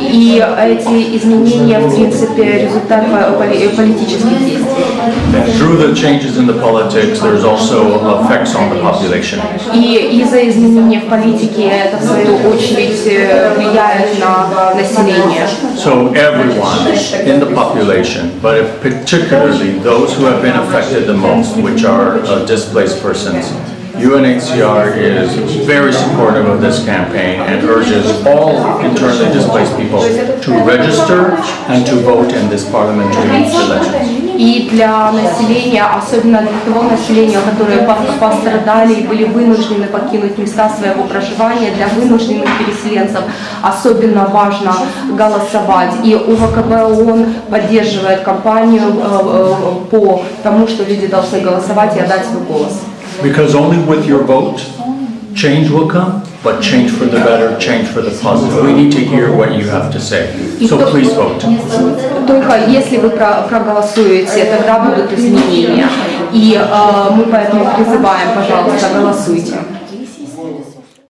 И эти изменения, в принципе, результат по- поли- политических действий. And through the changes in the politics, there's also effects on the population. И из-за изменений в политике это, в свою очередь, э, влияет на население. So everyone in the population, but if particularly those who have been affected the most, which are uh, displaced persons, UNHCR is very supportive of this campaign and urges all internally displaced people to register and to vote in this parliamentary elections. И для населения, особенно для того населения, которые по- пострадали и были вынуждены покинуть места своего проживания, для вынужденных переселенцев особенно важно голосовать. И УВКБ ООН поддерживает кампанию э, э, по тому, что люди должны голосовать и отдать свой голос. Because only with your vote, change will come, but change for the better, change for the positive. We need to hear what you have to say. So please vote. Только если вы про- проголосуете, тогда будут изменения. И э, мы поэтому призываем, пожалуйста, голосуйте.